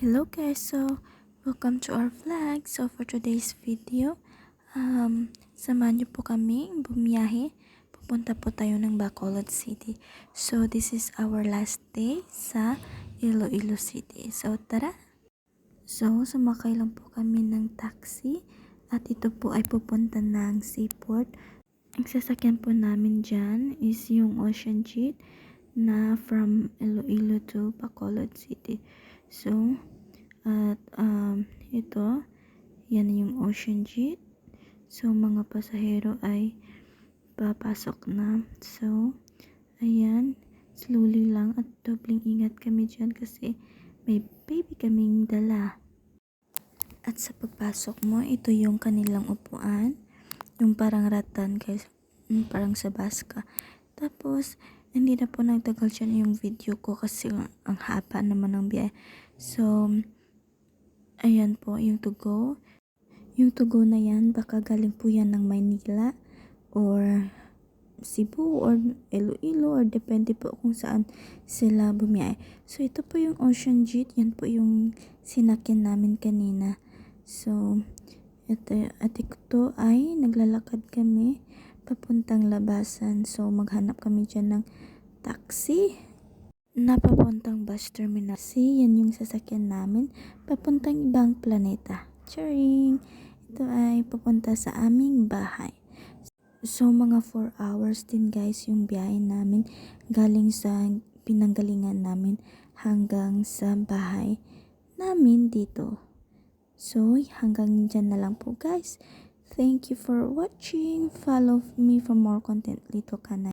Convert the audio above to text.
Hello guys, so welcome to our vlog. So for today's video, um, samahan niyo po kami bumiyahe. Pupunta po tayo ng Bacolod City. So this is our last day sa Iloilo City. So tara! So sumakay lang po kami ng taxi at ito po ay pupunta ng seaport. Ang sasakyan po namin dyan is yung Ocean Jet na from Iloilo to Bacolod City. So, at um, ito, yan yung Ocean Jet. So, mga pasahero ay papasok na. So, ayan, slowly lang at dobling ingat kami dyan kasi may baby kaming dala. At sa pagpasok mo, ito yung kanilang upuan. Yung parang ratan guys, parang sa bus ka. Tapos, hindi na po nagtagal dyan yung video ko kasi ang haba naman ng biyahe. So, ayan po yung to go. Yung to go na yan, baka galing po yan ng Maynila or Cebu or Iloilo or depende po kung saan sila bumiyahe. So, ito po yung Ocean Jet. Yan po yung sinakyan namin kanina. So, ito, at ito ay naglalakad kami papuntang labasan. So, maghanap kami dyan ng taxi na papuntang bus terminal. Si, yan yung sasakyan namin papuntang ibang planeta. Charing! Ito ay papunta sa aming bahay. So, mga 4 hours din guys yung biyahe namin galing sa pinanggalingan namin hanggang sa bahay namin dito. So, hanggang dyan na lang po guys. Thank you for watching. Follow me for more content dito ka na.